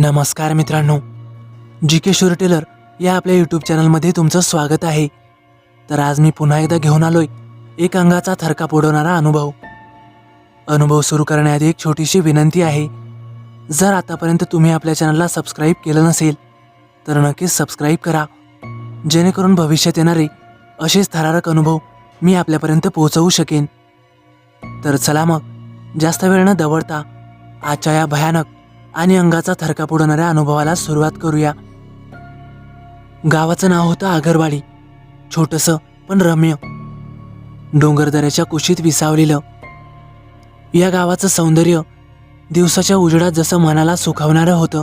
नमस्कार मित्रांनो जी के शुर टेलर या आपल्या यूट्यूब चॅनलमध्ये तुमचं स्वागत आहे. तर आज मी पुन्हा एकदा घेऊन आलोय एक अंगाचा थरकाप उडवणारा अनुभव. अनुभव सुरू करण्याआधी एक छोटीशी विनंती आहे जर आतापर्यंत तुम्ही आपल्या चॅनलला सबस्क्राईब केलं नसेल तर नक्कीच सबस्क्राईब करा. जेणेकरून भविष्यात येणारे असेच थरारक अनुभव मी आपल्यापर्यंत पोहोचवू शकेन. तर चला मग जास्त वेळ न दवडता आजच्या या भयानक आणि अंगाचा थरकाप उडवणाऱ्या अनुभवाला सुरुवात करूया. गावाचं नाव होतं आगरवाडी. छोटंसं पण रम्य. डोंगरदऱ्याच्या कुशीत विसावलेलं. या गावाचं सौंदर्य दिवसाच्या उजेडात जसं मनाला सुखावणारं होतं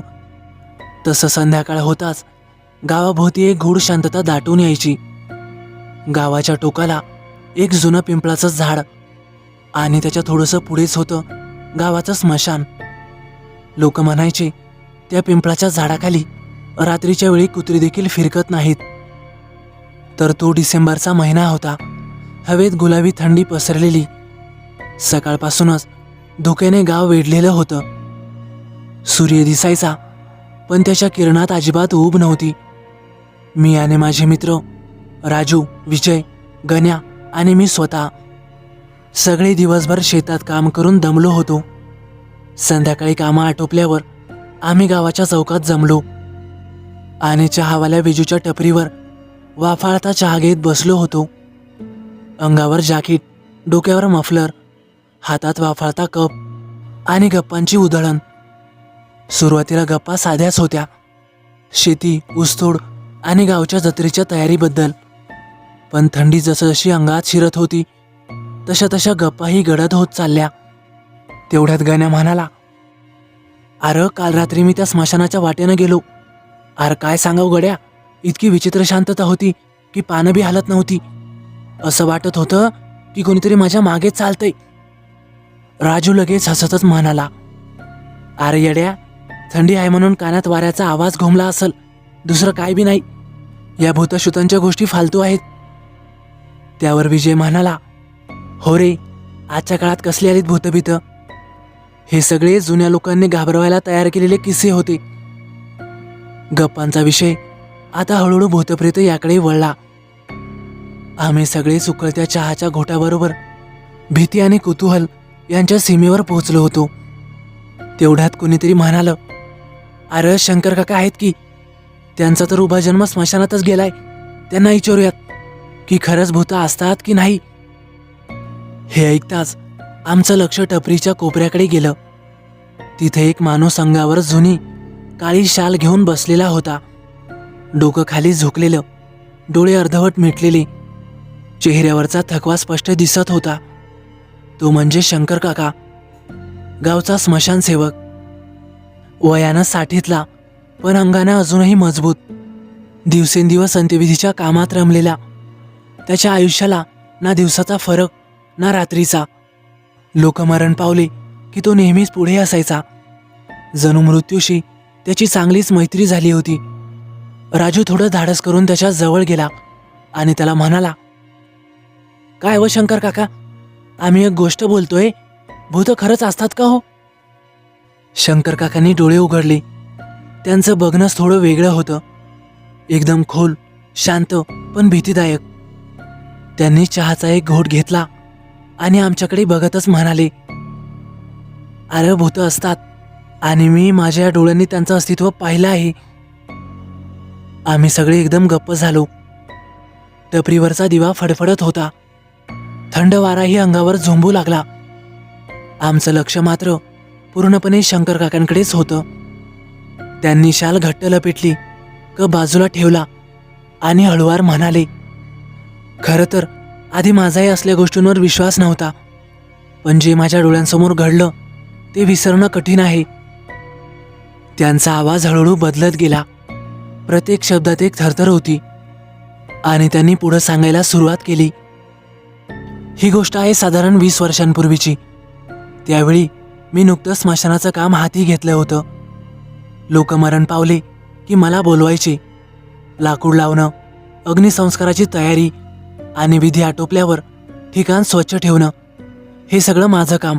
तसं संध्याकाळ होताच गावाभोवती एक गूढ शांतता दाटून यायची. गावाच्या टोकाला एक जुनं पिंपळाचं झाड आणि त्याच्या थोडंसं पुढेच होतं गावाचं स्मशान. लोक म्हणायचे त्या पिंपळाच्या झाडाखाली रात्रीच्या वेळी कुत्री देखील फिरकत नाहीत. तर तो डिसेंबरचा महिना होता. हवेत गुलाबी थंडी पसरलेली. सकाळपासूनच धुक्याने गाव वेढलेलं होतं. सूर्य दिसायचा पण त्याच्या किरणात अजिबात ऊब नव्हती. मी आणि माझे मित्र राजू विजय गण्या आणि मी स्वतः सगळे दिवसभर शेतात काम करून दमलो होतो. संध्याकाळी कामं आटोपल्यावर आम्ही गावाच्या चौकात जमलो. आणि चहावाल्या विजूच्या टपरीवर वाफाळता चहा घेत बसलो होतो. अंगावर जाकीट डोक्यावर मफलर हातात वाफाळता कप आणि गप्पांची उधळण. सुरुवातीला गप्पा साध्याच होत्या. शेती ऊसतोड आणि गावच्या जत्रेच्या तयारीबद्दल. पण थंडी जसजशी अंगात शिरत होती तशा तशा गप्पाही गडद होत चालल्या. तेवढ्यात गण्या म्हणाला अरे काल रात्री मी त्या स्मशानाच्या वाटेनं गेलो. अरे काय सांगाव गड्या? इतकी विचित्र शांतता होती की पानं बी हालत नव्हती. असं वाटत होतं की कोणीतरी माझ्या मागे चालतंय. राजू लगेच हसतच म्हणाला अरे येड्या थंडी आहे म्हणून कानात वाऱ्याचा आवाज घुमला असल. दुसरं काय बी नाही. या भूतशुतांच्या गोष्टी फालतू आहेत. त्यावर विजय म्हणाला हो रे आजच्या काळात कसली आलीत भूतभीत? हे सगळे जुन्या लोकांनी घाबरवायला तयार केलेले किस्से होते. गप्पांचा विषय आता हळूहळू भूतप्रेत याकडे वळला. आम्ही सगळे सुकळत्या चहाच्या घोटाबरोबर भीती आणि कुतूहल यांच्या सीमेवर पोहोचलो होतो. तेवढ्यात कोणीतरी म्हणालं अरे शंकर काका आहेत की? त्यांचा तर उभा जन्म स्मशानातच गेलाय. त्यांना विचारूयात की खरंच भूत असतात की नाही? हे ऐकताच आमचं लक्ष टपरीच्या कोपऱ्याकडे गेलं. तिथे एक माणूस अंगावर जुनी काळी शाल घेऊन बसलेला होता. डोकं खाली झुकलेलं डोळे अर्धवट मिटलेले. चेहऱ्यावरचा थकवा स्पष्ट दिसत होता. तो म्हणजे शंकर काका गावचा स्मशानसेवक वयानं साठीतला पण अंगानं अजूनही मजबूत. दिवसेंदिवस अंत्यविधीच्या कामात रमलेला. त्याच्या आयुष्याला ना दिवसाचा फरक ना रात्रीचा. लोक मरण पावले की तो नेहमीच पुढे असायचा. जणू मृत्यूशी त्याची चांगलीच मैत्री झाली होती. राजू थोडं धाडस करून त्याच्याजवळ गेला आणि त्याला म्हणाला काय व शंकर काका? आम्ही एक गोष्ट बोलतोय. भूत खरंच असतात का हो? शंकर काकांनी डोळे उघडले. त्यांचं बघणंच थोडं वेगळं होतं. एकदम खोल शांत पण भीतीदायक. त्यांनी चहाचा एक घोट घेतला. आणि आमच्याकडे बघतच म्हणाले अरे भूत असतात आणि मी माझ्या डोळ्यांनी त्यांचं अस्तित्व पाहिलं आहे. आम्ही सगळे एकदम गप्प झालो. टपरीवरचा दिवा फडफडत होता. थंड वाराही अंगावर झोंबू लागला. आमचं लक्ष मात्र पूर्णपणे शंकर काकांकडेच होतं. त्यांनी शाल घट्ट लपेटली क बाजूला ठेवला आणि हळुवार म्हणाले खरं तर आधी माझाही असल्या गोष्टींवर विश्वास नव्हता. पण जे माझ्या डोळ्यांसमोर घडलं ते विसरणं कठीण आहे. त्यांचा आवाज हळूहळू बदलत गेला. प्रत्येक शब्दात एक थरथर होती. आणि त्यांनी पुढं सांगायला सुरुवात केली. ही गोष्ट आहे साधारण वीस वर्षांपूर्वीची. त्यावेळी मी नुकतंच स्मशानाचं काम हाती घेतलं होतं. लोक मरण पावले की मला बोलवायचे. लाकूड लावणं अग्निसंस्काराची तयारी आणि विधी आटोपल्यावर ठिकाण स्वच्छ ठेवणं हे सगळं माझं काम.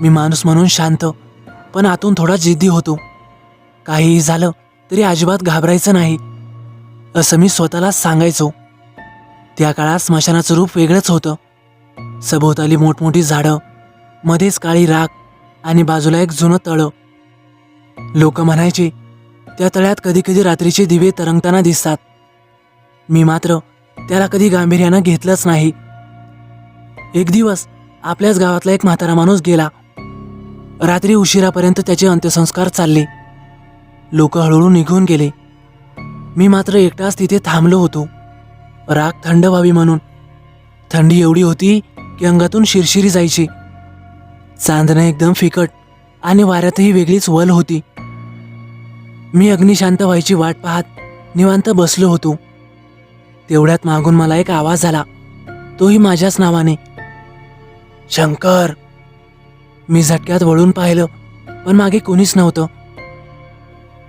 मी माणूस म्हणून शांत पण आतून थोडा जिद्दी होतो. काहीही झालं तरी अजिबात घाबरायचं नाही असं मी स्वतःला सांगायचो. त्या काळात स्मशानाचं रूप वेगळंच होतं. सभोवताली मोठमोठी झाडं मध्येच काळी राख आणि बाजूला एक जुनं तळं. लोक म्हणायचे त्या तळ्यात कधी कधी रात्रीचे दिवे तरंगताना दिसतात. मी मात्र त्याला कधी गांभीर्यानं घेतलंच नाही. एक दिवस आपल्याच गावातला एक म्हातारा माणूस गेला. रात्री उशिरापर्यंत त्याचे अंत्यसंस्कार चालले. लोक हळूहळू निघून गेले. मी मात्र एकटाच तिथे थांबलो होतो. राग थंड व्हावी म्हणून. थंडी एवढी होती की अंगातून शिरशिरी जायची. चांदणं एकदम फिकट आणि वाऱ्यातही वेगळीच वल होती. मी अग्निशांत व्हायची वाट पाहत निवांत बसलो होतो. तेवढ्यात मागून मला एक आवाज आला. तोही माझ्याच नावाने. शंकर! मी झटक्यात वळून पाहिलं पण मागे कोणीच नव्हतं.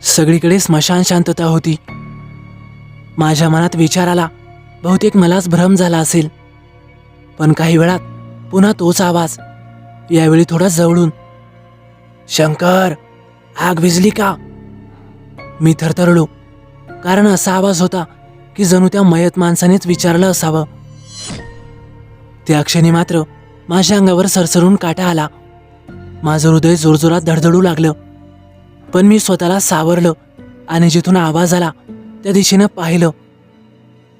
सगळीकडे स्मशान शांतता होती. माझ्या मनात विचार आला बहुतेक मलाच भ्रम झाला असेल. पण काही वेळात पुन्हा तोच आवाज यावेळी थोडा जवळून. शंकर! आग विजली का? मी थरथरलो कारण असा आवाज होता की जणू त्या मयत माणसानेच विचारलं असावं. त्या क्षणी मात्र माझ्या अंगावर सरसरून काटा आला. माझं हृदय जोरजोरात धडधडू लागलं. पण मी स्वतःला सावरलं आणि जिथून आवाज आला त्या दिशेनं पाहिलं.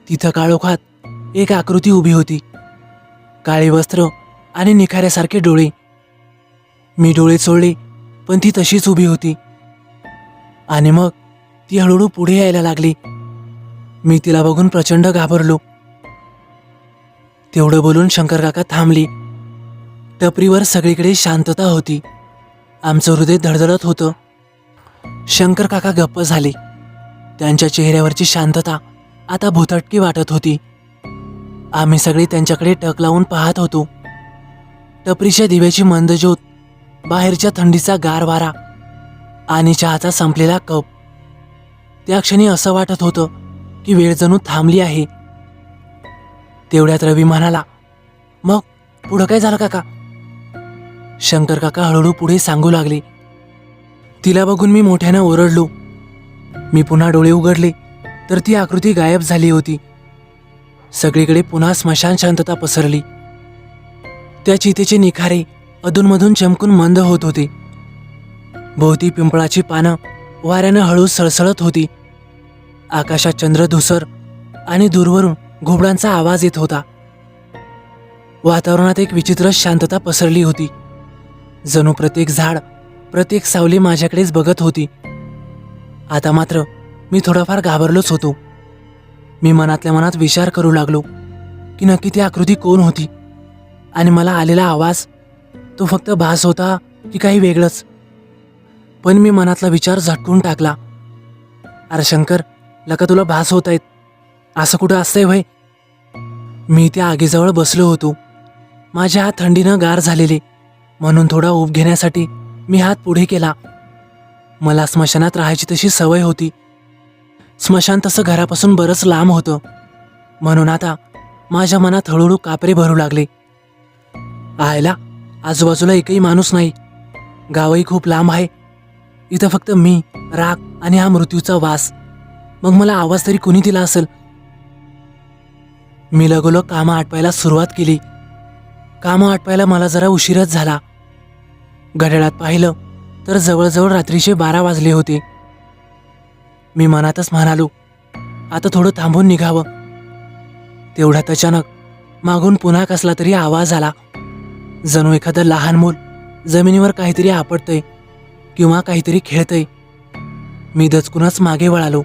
तिथं काळोखात एक आकृती उभी होती. काळी वस्त्र आणि निखाऱ्यासारखे डोळे. मी डोळे चोळले पण ती तशीच उभी होती. आणि मग ती हळूहळू पुढे यायला लागली. मी तिला बघून प्रचंड घाबरलो. तेवढं बोलून शंकर काका थांबली. टपरीवर सगळीकडे शांतता होती. आमचं हृदय धडधडत होतं. शंकर काका गप्प झाले. त्यांच्या चेहऱ्यावरची शांतता आता भुतटकी वाटत होती. आम्ही सगळे त्यांच्याकडे टक लावून पाहत होतो. टपरीच्या दिव्याची मंदज्योत बाहेरच्या थंडीचा गार वारा आणि चहाचा संपलेला कप. त्या क्षणी असं वाटत होतं ती वेळ जणू थांबली आहे. तेवढ्यात रवी म्हणाला मग पुढं काय झालं काका? शंकर काका हळूहळू पुढे सांगू लागले तिला बघून मी मोठ्यानं ओरडलो. मी पुन्हा डोळे उघडले तर ती आकृती गायब झाली होती. सगळीकडे पुन्हा स्मशान शांतता पसरली. त्या चितेचे निखारे अधूनमधून चमकून मंद होत होते. भोवती पिंपळाची पानं वाऱ्यानं हळू सळसळत होती. आकाशात चंद्र धुसर आणि दूरवरून घोबडांचा आवाज येत होता. वातावरणात एक विचित्र शांतता पसरली होती. जणू प्रत्येक झाड प्रत्येक सावली माझ्याकडेच बघत होती. आता मात्र मी थोडाफार घाबरलोच होतो. मी मनातल्या मनात विचार करू लागलो की नक्की ती आकृती कोण होती? आणि मला आलेला आवाज तो फक्त भास होता की काही वेगळंच. पण मी मनातला विचार झटकून टाकला. अरे शंकर लका तुला भास होत आहेत. असं कुठं असतंय भाई मी त्या आगीजवळ बसलो होतो. माझ्या हात थंडीनं गार झालेले. म्हणून थोडा ऊब घेण्यासाठी मी हात पुढे केला. मला स्मशानात राहायची तशी सवय होती. स्मशान तसं घरापासून बरंच लांब होतं. म्हणून आता माझ्या मनात हळूहळू कापरे भरू लागले. आयला आजूबाजूला एकही माणूस नाही. गावही खूप लांब आहे. इथं फक्त मी राग आणि हा मृत्यूचा वास. मग मला आवाज तरी कुणी दिला असेल? मी लगोलग कामं आटवायला सुरुवात केली. कामं आटवायला मला जरा उशीरच झाला. घड्याळात पाहिलं तर जवळजवळ रात्रीचे बारा वाजले होते. मी मनातच म्हणालो आता थोडं थांबून निघावं. तेवढ्यात अचानक मागून पुन्हा कसला तरी आवाज आला. जणू एखादं लहान मूल जमिनीवर काहीतरी आपटतंय किंवा काहीतरी खेळतंय. मी दचकूनच मागे वळालो.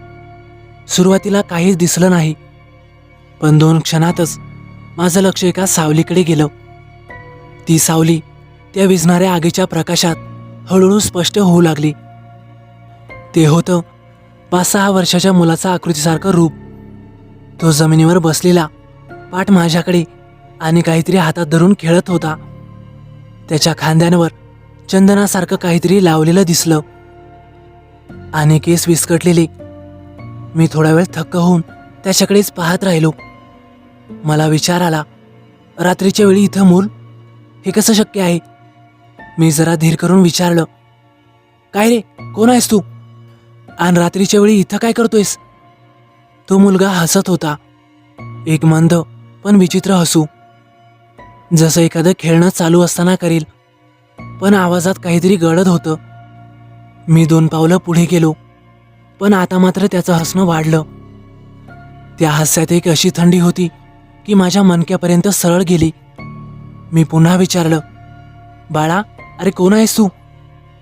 सुरुवातीला काहीच दिसलं नाही. पण दोन क्षणातच माझं लक्ष एका सावलीकडे गेलं. ती सावली त्या विझणाऱ्या आगीच्या प्रकाशात हळूहळू स्पष्ट होऊ लागली. ते होतं पाच सहा वर्षाच्या मुलाचा आकृतीसारखं रूप. तो जमिनीवर बसलेला पाठ माझ्याकडे आणि काहीतरी हातात धरून खेळत होता. त्याच्या खांद्यांवर चंदनासारखं काहीतरी लावलेलं दिसलं. आणि केस विस्कटलेले मी थोडा वेळ थक्क होऊन त्याच्याकडेच पाहत राहिलो. मला विचार आला रात्रीच्या वेळी इथं मूल? हे कसं शक्य आहे? मी जरा धीर करून विचारलं काय रे कोण आहेस तू? आणि रात्रीच्या वेळी इथं काय करतोयस? तो मुलगा हसत होता एक मंद पण विचित्र हसू. जसं एखादं खेळणं चालू असताना करील पण आवाजात काहीतरी गडद होतं. मी दोन पावलं पुढे गेलो. पण आता मात्र त्याचं हसणं वाढलं. त्या हास्यात एक अशी थंडी होती की माझ्या मनक्यापर्यंत सरळ गेली. मी पुन्हा विचारलं बाळा अरे कोण आहेस तू?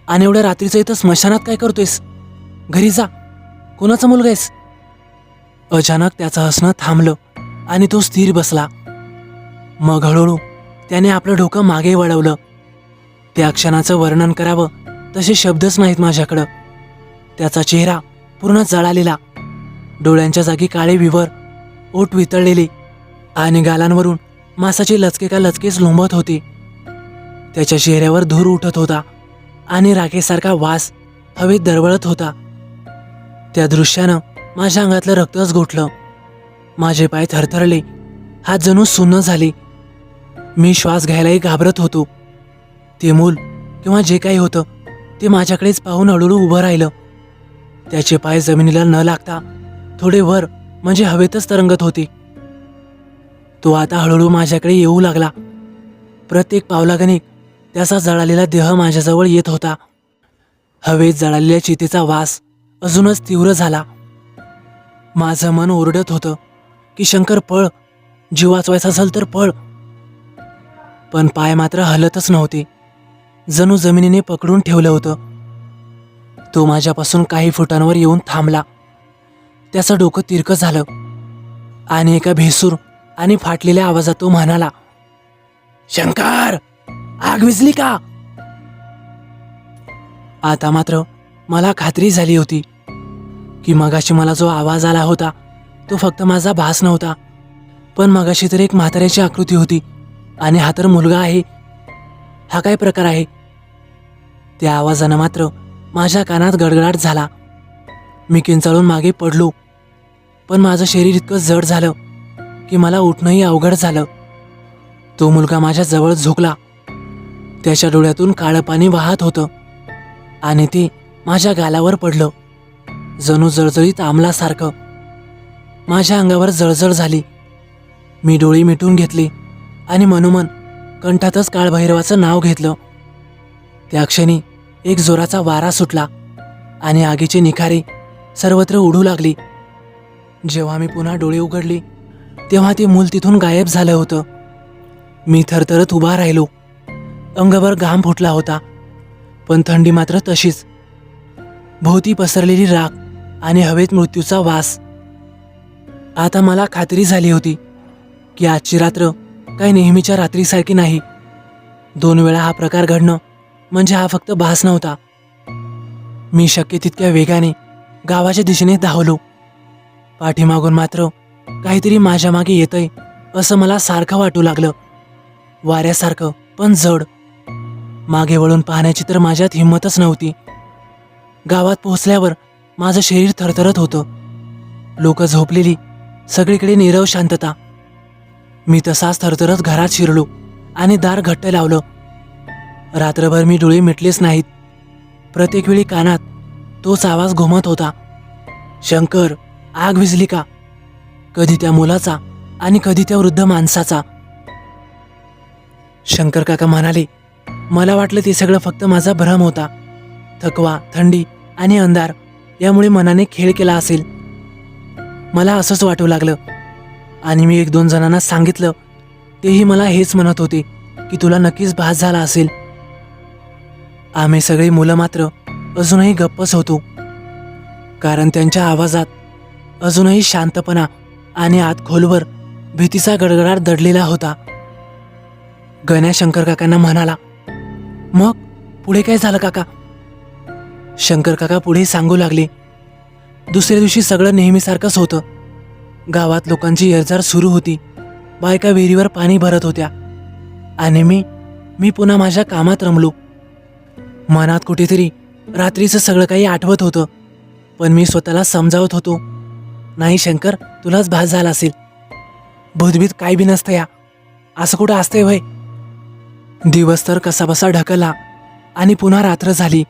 आणि एवढ्या रात्रीचं इथं स्मशानात काय करतोयस? घरी जा कोणाचा मुलगा आहेस? अचानक त्याचं हसणं थांबलं आणि तो स्थिर बसला. मग हळूहळू त्याने आपलं डोकं मागे वळवलं. त्या क्षणाचं वर्णन करावं तसे शब्दच नाहीत माझ्याकडं. त्याचा चेहरा पूर्ण जळालेला. डोळ्यांच्या जागी काळे विवर ओठ वितळलेले आणि गालांवरून मासाचे लचके का लचकेच लोंबत होते. त्याच्या चेहऱ्यावर धूर उठत होता आणि राखेसारखा वास हवेत दरवळत होता. त्या दृश्यानं माझ्या अंगातलं रक्तच गोठलं माझे पाय थरथरले हात जणू सुन्न झाले. मी श्वास घ्यायलाही घाबरत होतो. ते मूल किंवा जे काही होतं ते माझ्याकडेच पाहून हळूहळू उभं राहिलं. त्याचे पाय जमिनीला न लागता थोडे वर म्हणजे हवेतच तरंगत होते. तो आता हळूहळू माझ्याकडे येऊ लागला. प्रत्येक पावलागणिक त्याचा जळालेला देह माझ्याजवळ येत होता. हवेत जळालेल्या चितेचा वास अजूनच तीव्र झाला. माझं मन ओरडत होतं की शंकर पळ. जीव वाचवायचा असेल तर पळ. पण पाय मात्र हलतच नव्हते. जणू जमिनीने पकडून ठेवलं होतं. तो माझ्यापासून काही फुटांवर येऊन थांबला. त्याचं डोकं तिरकं झालं. आणि एका भेसूर आणि फाटलेल्या आवाजात तो म्हणाला शंकर आग विजली का? आता मात्र मला खात्री झाली होती की मगाशी मला जो आवाज आला होता तो फक्त माझा भास नव्हता पण मगाशी तर एक म्हाताऱ्याची आकृती होती आणि हा तर मुलगा आहे. हा काय प्रकार आहे? त्या आवाजानं मात्र माझ्या कानात गडगडाट झाला. मी किंचाळून मागे पडलो. पण माझं शरीर इतकं जड झालं की मला उठणंही अवघड झालं. तो मुलगा माझ्या जवळ झोकला. त्याच्या डोळ्यातून काळं पाणी वाहत होतं आणि ते माझ्या गालावर पडलं. जणू जळजळीत आमलासारखं. माझ्या अंगावर जळजळ झाली. मी डोळी मिटून घेतली आणि मनोमन कंठातच काळभैरवाचं नाव घेतलं. त्या क्षणी एक जोराचा वारा सुटला आणि आगीचे निखारे सर्वत्र उडू लागली. जेव्हा मी पुन्हा डोळे उघडले तेव्हा ते मूल तिथून गायब झालं होतं. मी थरथरत उभा राहिलो. अंगभर घाम फुटला होता पण थंडी मात्र तशीच. भोवती पसरलेली राख आणि हवेत मृत्यूचा वास. आता मला खात्री झाली होती की आजची रात्र काही नेहमीच्या रात्रीसारखी नाही. दोन वेळा हा प्रकार घडणं म्हणजे हा फक्त भास नव्हता. मी शक्य तितक्या वेगाने गावाच्या दिशेने धावलो. पाठीमागून मात्र काहीतरी माझ्या मागे येतंय असं मला सारखं वाटू लागलं. वाऱ्यासारखं पण जड. मागे वळून पाहण्याची तर माझ्यात हिंमतच नव्हती. गावात पोहोचल्यावर माझं शरीर थरथरत होतं. लोक झोपलेली सगळीकडे नीरव शांतता. मी तसाच थरथरत घरात शिरलो आणि दार घट्ट लावलं. रात्रभर मी डोळे मिटलेच नाहीत. प्रत्येक वेळी कानात तोच आवाज घुमत होता. शंकर आग विजली का? कधी त्या मुलाचा आणि कधी त्या वृद्ध माणसाचा. शंकर काका म्हणाले मला वाटलं ते सगळं फक्त माझा भ्रम होता. थकवा थंडी आणि अंधार यामुळे मनाने खेळ केला असेल. मला असंच वाटू लागलं. आणि मी एक दोन जणांना सांगितलं तेही मला हेच म्हणत होते की तुला नक्कीच भास झाला असेल. आम्ही सगळी मुलं मात्र अजूनही गप्पच होतो. कारण त्यांच्या आवाजात अजूनही शांतपणा आणि आत खोलवर भीतीचा गडगडाट दडलेला होता. गण्या शंकर काकांना म्हणाला मग पुढे काय झालं काका? शंकर काका पुढे सांगू लागले दुसऱ्या दिवशी सगळं नेहमीसारखंच होतं. गावात लोकांची येरझार सुरू होती. बायका विहिरीवर पाणी भरत होत्या. आणि मी मी पुन्हा माझ्या कामात रमलो. मनात कुठेतरी रात्रीचं सगळं काही आठवत होतं. पण मी स्वतःला समजावत होतो नाही शंकर तुलाच भास झाला असेल. भूतभीत काय बी नसतं या. असं कुठं असतंय वय दिवस तर कसाबसा ढकलला आणि पुन्हा रात्र झाली.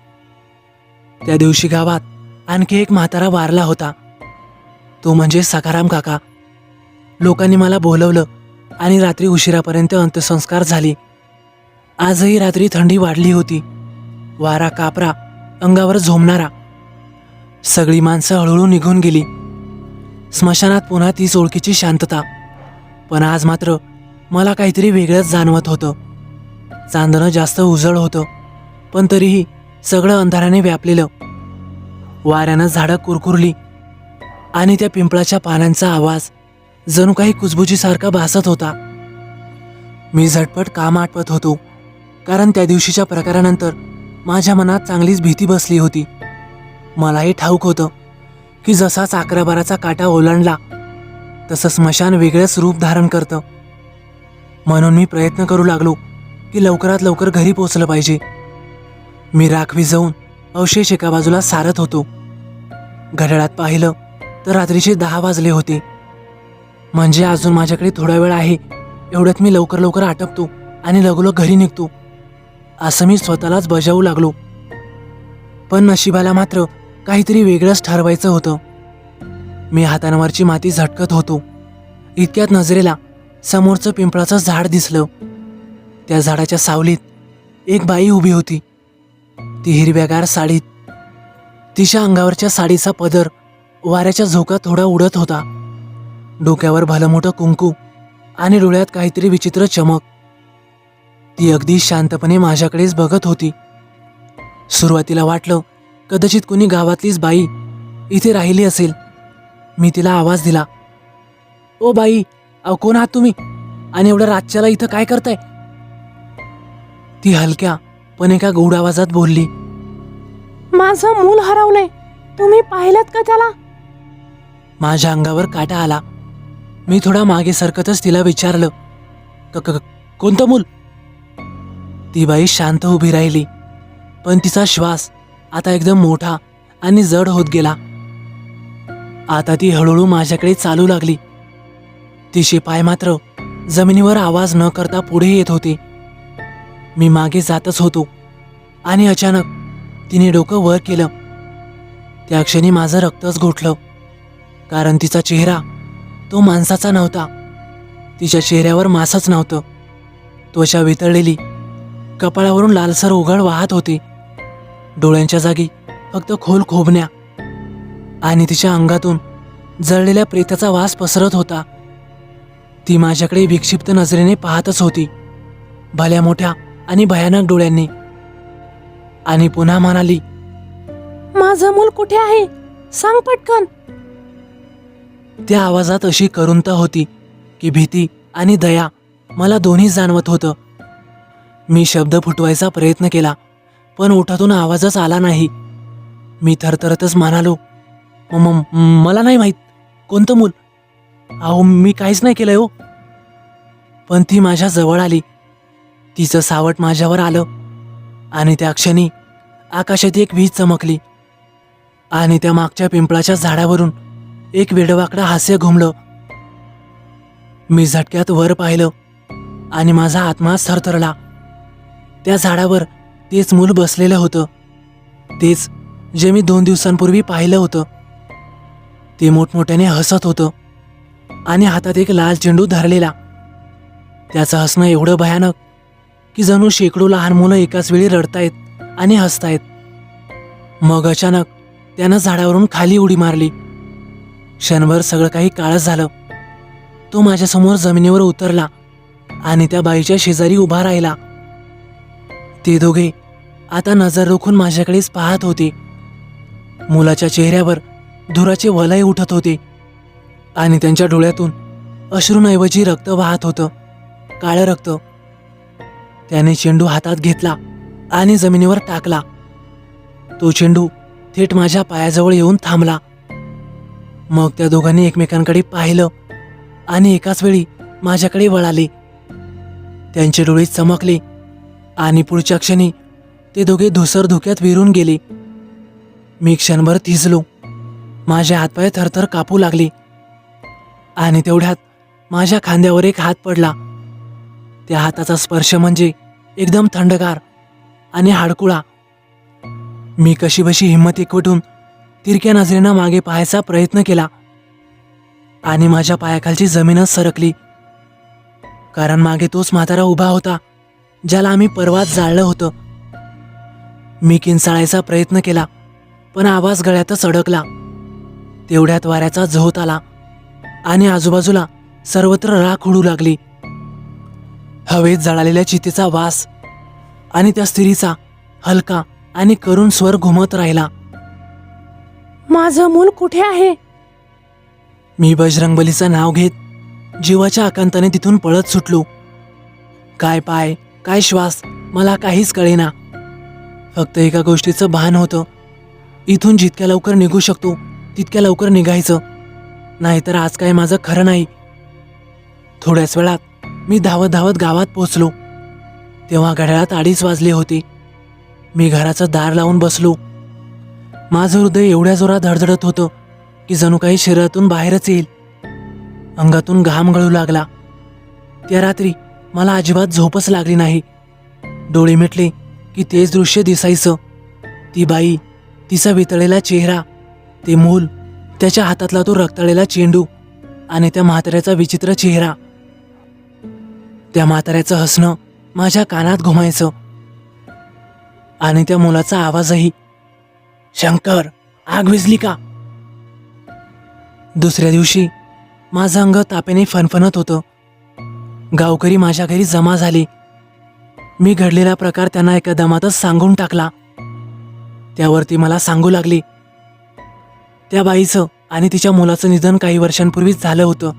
त्या दिवशी गावात आणखी एक म्हातारा वारला होता. तो म्हणजे सखाराम काका. लोकांनी मला बोलवलं आणि रात्री उशिरापर्यंत अंत्यसंस्कार झाले. आजही रात्री थंडी वाढली होती. वारा कापरा अंगावर झोमणारा. सगळी माणसं हळूहळू निघून गेली. स्मशानात पुन्हा तीच ओळखीची शांतता. पण आज मात्र मला काहीतरी वेगळंच जाणवत होतं. चांदणं जास्त उजळ होतं पण तरीही सगळं अंधाराने व्यापलेलं. वाऱ्यानं झाडं कुरकुरली आणि त्या पिंपळाच्या पानांचा आवाज जणू काही कुजबुजीसारखा भासत होता. मी झटपट काम आटपत होतो कारण त्या दिवशीच्या प्रकारानंतर माझ्या मनात चांगलीच भीती बसली होती. मलाही ठाऊक होतं की जसाच अकराबाराचा काटा ओलांडला तसं स्मशान वेगळंच रूप धारण करतं. म्हणून मी प्रयत्न करू लागलो की लवकरात लवकर घरी पोचलं पाहिजे. मी राखवी जाऊन अवशेष एका बाजूला सारत होतो. घड्याळात पाहिलं तर रात्रीचे दहा वाजले होते. म्हणजे अजून माझ्याकडे थोडा वेळ आहे एवढ्यात मी लवकर लवकर आटपतो आणि लगोलग घरी निघतो. असं मी स्वतःलाच बजावू लागलो. पण नशिबाला मात्र काहीतरी वेगळंच ठरवायचं होतं. मी हातांवरची माती झटकत होतो. इतक्यात नजरेला समोरचं पिंपळाचं झाड दिसलं. त्या झाडाच्या सावलीत एक बाई उभी होती. ती हिरव्यागार साडीत तिच्या अंगावरच्या साडीचा पदर वाऱ्याच्या झोका थोडा उडत होता. डोक्यावर भलं मोठं कुंकू आणि डोळ्यात काहीतरी विचित्र चमक. ती अगदी शांतपणे माझ्याकडेच बघत होती. सुरुवातीला वाटलं कदाचित कुणी गावातलीच बाई इथे राहिली असेल. मी तिला आवाज दिला ओ बाई अहो कोण आहात तुम्ही? आणि एवढ्या रातच्याला इथं काय करताय? ती हलक्या पण एका गूढ आवाजात बोलली माझं मूल हरवलंय. तुम्ही पाहिलं का त्याला? माझ्या अंगावर काटा आला. मी थोडा मागे सरकतच तिला विचारलं "क- क- कोणतं मूल? ती बाई शांत उभी राहिली. पण तिचा श्वास आता एकदम मोठा आणि जड होत गेला. आता ती हळूहळू माझ्याकडे चालू लागली. तिचे पाय मात्र जमिनीवर आवाज न करता पुढे येत होते. मी मागे जातच होतो आणि अचानक तिने डोकं वर केलं. त्या क्षणी माझं रक्तच घोटलं कारण तिचा चेहरा तो माणसाचा नव्हता. तिच्या चेहऱ्यावर मासच नव्हतं. त्वचा वितळलेली कपाळावरून लालसर उघड वाहत होती. डोळ्यांच्या जागी फक्त खोल खोबण्या आणि तिच्या अंगातून जळलेल्या प्रेताचा वास पसरत होता. ती माझ्याकडे विक्षिप्त नजरेने पाहतच होती. भल्या मोठ्या आणि भयानक डोळ्यांनी. आणि पुन्हा म्हणाली माझं मूल कुठे आहे? सांग पटकन. त्या आवाजात अशी करुणता होती की भीती आणि दया मला दोन्ही जाणवत होतं. मी शब्द फुटवायचा प्रयत्न केला पण ओठातून आवाजच आला नाही. मी थरथरतच म्हणालो मला नाही माहीत कोणतं मूल. अहो मी काहीच नाही केलंय हो. पण ती माझ्या जवळ आली. तिचं सावट माझ्यावर आलं आणि त्या क्षणी आकाशात एक वीज चमकली आणि त्या मागच्या पिंपळाच्या झाडावरून एक वेडवाकडं हास्य घुमलं. मी झटक्यात वर पाहिलं आणि माझा आत्मा थरथरला. त्या झाडावर तेच मूल बसलेलं होतं. तेच जे मी दोन दिवसांपूर्वी पाहिलं होतं. ते मोठमोठ्याने हसत होतं आणि हातात एक लाल चेंडू धरलेला. त्याचं हसणं एवढं भयानक की जणू शेकडो लहान मुलं एकाच वेळी रडतायत आणि हसतायत. मग अचानक त्यानं झाडावरून खाली उडी मारली. क्षणभर सगळं काही काळच झालं. तो माझ्यासमोर जमिनीवर उतरला आणि त्या बाईच्या शेजारी उभा राहिला. ते दोघे आता नजर रोखून माझ्याकडेच पाहत होते. मुलाच्या चेहऱ्यावर धुराचे वलय उठत होते आणि त्यांच्या डोळ्यातून अश्रूंऐवजी रक्त वाहत होतं काळं रक्त. त्याने चेंडू हातात घेतला आणि जमिनीवर टाकला. तो चेंडू थेट माझ्या पायाजवळ येऊन थांबला. मग त्या दोघांनी एकमेकांकडे पाहिलं आणि एकाच वेळी माझ्याकडे वळाले. त्यांचे डोळे चमकले आणि पुढच्या क्षणी ते दोघे धुसर धुक्यात विरून गेले. मी क्षणभर थिजलो. माझे हातपाय थरथर कापू लागले. आणि तेवढ्यात माझ्या खांद्यावर एक हात पडला. त्या हाताचा स्पर्श म्हणजे एकदम थंडगार आणि हाडकुळा. मी कशी बशी हिंमत एकवटून तिरक्या नजरेनं मागे पाहायचा प्रयत्न केला. आणि माझ्या पायाखालची जमीनच सरकली. कारण मागे तोच म्हातारा उभा होता. ज्याला आम्ही परवाच जाळलं होतं. मी किंचाळायचा प्रयत्न केला पण आवाज गळ्यातच अडकला. तेवढ्यात वाऱ्याचा झोत आला आणि आजूबाजूला सर्वत्र राख उडू लागली. हवेत जळालेल्या चितेचा वास आणि त्या स्त्रीचा हलका आणि करुण स्वर घुमत राहिला. माझं मूल कुठे आहे? मी बजरंगबलीचं नाव घेत जीवाच्या आकांताने तिथून पळत सुटलो. काय पाय काय श्वास? मला काहीच कळेना. फक्त एका गोष्टीचं भान होतं. इथून जितक्या लवकर निघू शकतो तितक्या लवकर निघायचं. नाहीतर आज काय माझं खरं नाही. थोड्याच वेळात मी धावत धावत गावात पोचलो. तेव्हा घड्याळात अडीच वाजले होते. मी घराचं दार लावून बसलो. माझं हृदय एवढ्या जोरात धडधडत होतं की जणू काही शरीरातून बाहेरच येईल. अंगातून घाम गळू लागला. त्या रात्री मला अजिबात झोपच लागली नाही. डोळे मिटले की तेच दृश्य दिसायचं. ती बाई तिचा वितळलेला चेहरा ते मूल त्याच्या हातातला तो रक्ताळलेला चेंडू आणि त्या म्हाताऱ्याचा विचित्र चेहरा. त्या म्हाताऱ्याचं हसणं माझ्या कानात घुमायचं. आणि त्या मुलाचा आवाजही शंकर आग विजली का? दुसऱ्या दिवशी माझं अंग तापेने फणफणत होतं. गावकरी माझ्या घरी जमा झाले. मी घडलेला प्रकार त्यांना एका दमातच सांगून टाकला. त्यावरती मला सांगू लागली. त्या बाईचं आणि तिच्या मुलाचं निधन काही वर्षांपूर्वीच झालं होतं.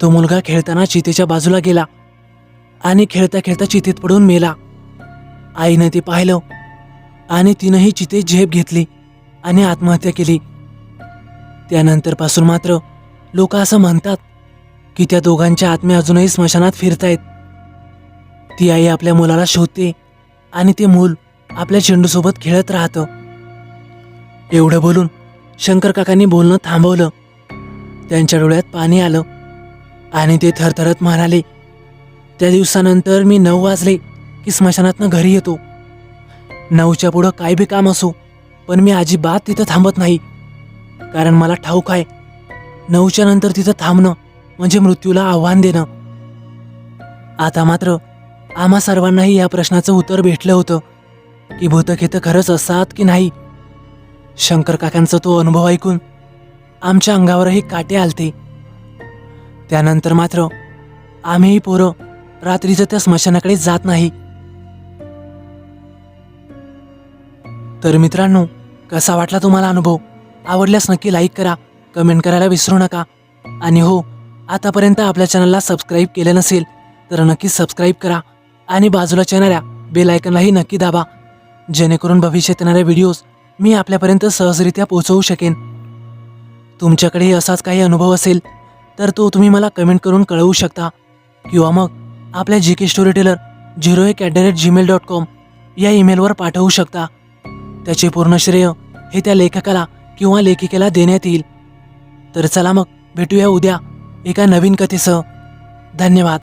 तो मुलगा खेळताना चितेच्या बाजूला गेला आणि खेळता खेळता चितेत पडून मेला. आईनं ते पाहिलं आणि तिनंही चितेत झेप घेतली आणि आत्महत्या केली. त्यानंतरपासून मात्र लोक असं म्हणतात की त्या दोघांच्या आत्म्या अजूनही स्मशानात फिरतायत. ती आई आपल्या मुलाला शोधते आणि ते मूल आपल्या चेंडूसोबत खेळत राहतं. एवढं बोलून शंकर काकांनी बोलणं थांबवलं. त्यांच्या डोळ्यात पाणी आलं आणि ते थरथरत म्हणाले त्या दिवसानंतर मी नऊ वाजले की स्मशानातनं घरी येतो. नऊच्या पुढं काय बी काम असो पण मी अजिबात तिथं थांबत नाही. कारण मला ठाऊक आहे नऊच्या नंतर तिथं थांबणं म्हणजे मृत्यूला आव्हान देणं. आता मात्र आम्हा सर्वांनाही या प्रश्नाचं उत्तर भेटलं होतं की भूतखेतं खरंच असतात की नाही? शंकर काकांचा तो अनुभव ऐकून आमच्या अंगावरही काटे आलते. त्यानंतर मात्र आम्हीही पोरं रात्रीचं त्या स्मशानाकडे जात नाही. तर मित्रांनो कसा वाटला तुम्हाला अनुभव? आवडल्यास नक्की लाईक करा कमेंट करायला विसरू नका. आणि हो आतापर्यंत आपल्या चॅनलला सबस्क्राईब केलं नसेल तर नक्की सबस्क्राईब करा आणि बाजूला येणाऱ्या बेल आयकनलाही नक्की दाबा जेणेकरून भविष्यात येणाऱ्या व्हिडिओज मी आपल्यापर्यंत सहजरित्या पोहोचवू शकेन. तुमच्याकडेही असाच काही अनुभव असेल तर तो तुम्ही मला कमेंट करून कळवू शकता. किंवा मग आपल्या G K story teller zero एक at the rate Gmail dot com या ईमेलवर पाठवू शकता. त्याचे पूर्ण श्रेय हे त्या लेखकाला किंवा लेखिकेला देण्यात येईल. तर चला मग भेटूया उद्या. एका नवीन कथेसह. धन्यवाद.